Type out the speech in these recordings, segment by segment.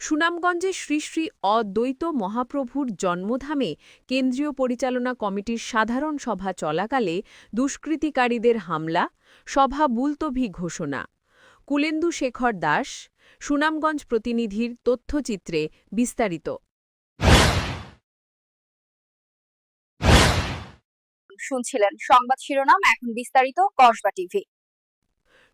সুনামগঞ্জে শ্রী শ্রী অদ্বৈত মহাপ্রভুর জন্মধামে কেন্দ্রীয় পরিচালনা কমিটির সাধারণ সভা চলাকালে দুষ্কৃতিকারীদের হামলা, সভা বুলতভি ঘোষণা। কুলেন্দু শেখর দাস, সুনামগঞ্জ প্রতিনিধির তথ্যচিত্রে বিস্তারিত। শুনছিলেন সংবাদ শিরোনাম, এখন বিস্তারিত, কসবা টিভি।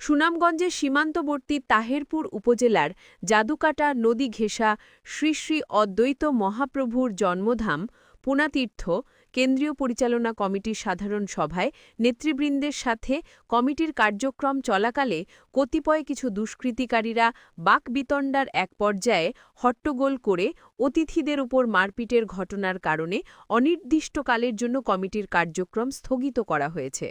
সুনামগঞ্জের সীমান্তবর্তী তাহেরপুর উপজেলার জাদুকাটা নদী ঘেঁষা শ্রী শ্রী অদ্বৈত মহাপ্রভুর জন্মধাম পুনাতীর্থ কেন্দ্রীয় পরিচালনা কমিটির সাধারণ সভায় নেতৃবৃন্দের সাথে কমিটির কার্যক্রম চলাকালে কতিপয় কিছু দুষ্কৃতিকারীরা বাকবিতণ্ডার এক পর্যায়ে হট্টগোল করে অতিথিদের উপর মারপিটের ঘটনার কারণে অনির্দিষ্টকালের জন্য কমিটির কার্যক্রম স্থগিত করা হয়েছে।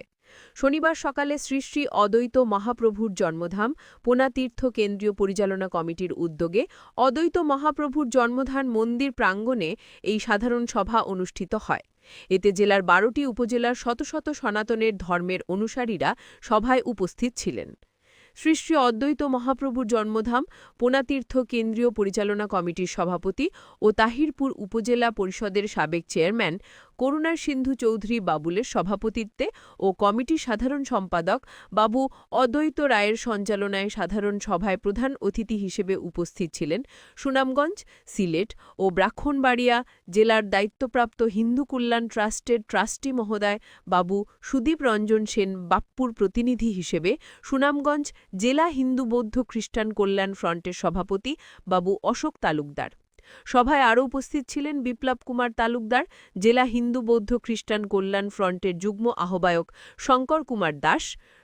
শনিবার সকালে শ্রী শ্রী অদ্বৈত মহাপ্রভুর জন্মধাম পোনাতীর্থ কেন্দ্রীয় পরিচালনা কমিটির উদ্যোগে অদ্বৈত মহাপ্রভুর জন্মধান মন্দির প্রাঙ্গণে এই সাধারণ সভা অনুষ্ঠিত হয়। এতে জেলার বারোটি উপজেলার শত শত সনাতনের ধর্মের অনুসারীরা সভায় উপস্থিত ছিলেন। শ্রী শ্রী অদ্বৈত মহাপ্রভুর জন্মধাম পোনাতীর্থ কেন্দ্রীয় পরিচালনা কমিটির সভাপতি ও তাহিরপুর উপজেলা পরিষদের সাবেক চেয়ারম্যান করুণার সিন্ধু চৌধুরী বাবুলের সভাপতিত্বে ও কমিটি সাধারণ সম্পাদক বাবু অদ্বৈত রায়ের সঞ্চালনায় সাধারণ সভায় প্রধান অতিথি হিসেবে উপস্থিত ছিলেন সুনামগঞ্জ, সিলেট ও ব্রাহ্মণবাড়িয়া জেলার দায়িত্বপ্রাপ্ত হিন্দু কল্যাণ ট্রাস্টের ট্রাস্টি মহোদয় বাবু সুদীপ রঞ্জন সেন বাপ্পুর প্রতিনিধি হিসেবে সুনামগঞ্জ জেলা হিন্দু বৌদ্ধ খ্রিস্টান কল্যাণ ফ্রন্টের সভাপতি বাবু অশোক তালুকদার। সভায় আরও উপস্থিত ছিলেন বিপ্লব কুমার তালুকদার, জেলা হিন্দু বৌদ্ধ খ্রিস্টান কল্যাণ ফ্রন্টের যুগ্ম আহ্বায়ক শঙ্কর কুমার দাস,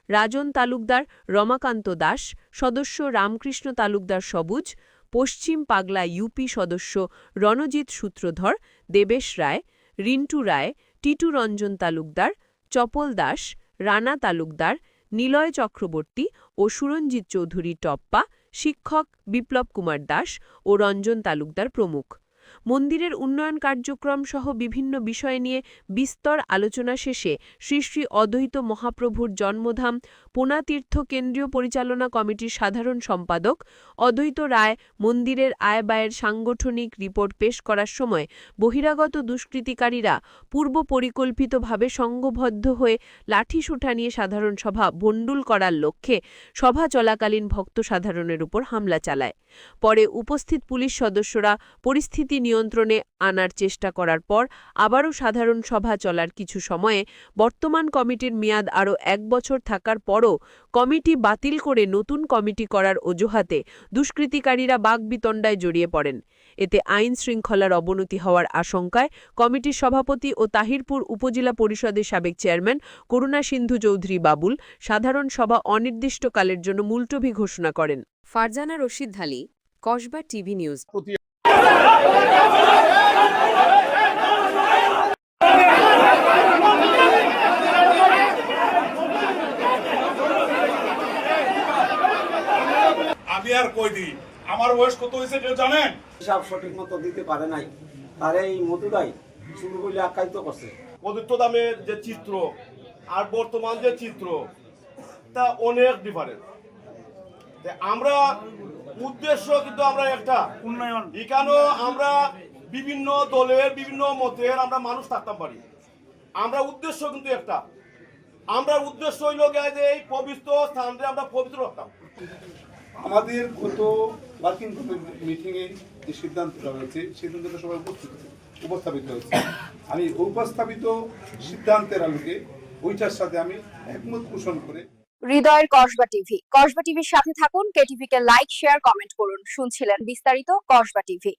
রাজন তালুকদার রমাকান্ত দাস, সদস্য রামকৃষ্ণ তালুকদার সবুজ, পশ্চিম পাগলা ইউপি সদস্য রণজিৎ সূত্রধর, দেবেশ রায়, রিন্টু রায়, টিটু রঞ্জন তালুকদার, চপল দাস, রানা তালুকদার, নিলয় চক্রবর্তী ও সুরঞ্জিত চৌধুরী টপ্পা শিক্ষক বিপ্লব কুমার দাস ও রঞ্জন তালুকদার প্রমুখ। মন্দিরের উন্নয়ন কার্যক্রম সহ বিভিন্ন বিষয় নিয়ে বিস্তর আলোচনা শেষে শ্রী শ্রী অদ্বৈত মহাপ্রভুর জন্মধাম পোনাতীর্থ কেন্দ্রীয় পরিচালনা কমিটির সাধারণ সম্পাদক অদ্বৈত রায় মন্দিরের আয় ব্যয়ের সাংগঠনিক রিপোর্ট পেশ করার সময় বহিরাগত দুষ্কৃতিকারীরা পূর্ব পরিকল্পিতভাবে সংঘবদ্ধ হয়ে লাঠিসোঁটা নিয়ে সাধারণ সভা ভণ্ডুল করার লক্ষ্যে সভা চলাকালীন ভক্ত সাধারণের উপর হামলা চালায়। পরে উপস্থিত পুলিশ সদস্যরা পরিস্থিতি নিয়ন্ত্রণে আনার চেষ্টা করার পর আবারও সাধারণ সভা চলার কিছু সময়ে বর্তমান কমিটির মেয়াদ আরও এক বছর থাকার পরও কমিটি বাতিল করে নতুন কমিটি করার অজুহাতে দুষ্কৃতিকারীরা বাগবিতণ্ডায় জড়িয়ে পড়েন। এতে আইন শৃঙ্খলার অবনতি হওয়ার আশঙ্কায় কমিটির সভাপতি ও তাহিরপুর উপজেলা পরিষদের সাবেক চেয়ারম্যান করুণা সিন্ধু চৌধুরী বাবুল সাধারণ সভা অনির্দিষ্টকালের জন্য মুলতভি ঘোষণা করেন। Farzana Rashid Dhali Kasba TV news. আমি আর কই আমার বয়স কত হয়েছে কেউ জানেন? হিসাব সঠিক মতো দিতে পারে নাই। তার এই মধুরাই শুরু বলে আখ্যায়িত করছে। পবিত্র দামের যে চিত্র আর বর্তমান যে চিত্র তা অনেক ডিফারেন্ট আমরা উদ্দেশ্য কিন্তু আমরা একটা। উন্নয়ন। এখানেও আমরা বিভিন্ন দলের বিভিন্ন মতের আমরা মানুষ থাকতাম পারি। আমরা উদ্দেশ্য কিন্তু একটা। আমরা উদ্দেশ্য হইল গিয়ে যে এই পবিত্র স্থানকে আমরা পবিত্র রাখতাম। আমাদের গত ওয়ার্কিং গ্রুপের মিটিংয়ে যে সিদ্ধান্তটা হয়েছে সিদ্ধান্তটা সবাই উপস্থিত উপস্থাপিত হয়েছে। আমি উপস্থাপিত সিদ্ধান্তের আলোকে ওইটার সাথে আমি একমত পোষণ করে হৃদয়ের কসবা টিভি। কসবা টিভির সাথে থাকুন কেটিভিকে লাইক, শেয়ার, কমেন্ট করুন। শুনছিলেন বিস্তারিত কসবা টিভি।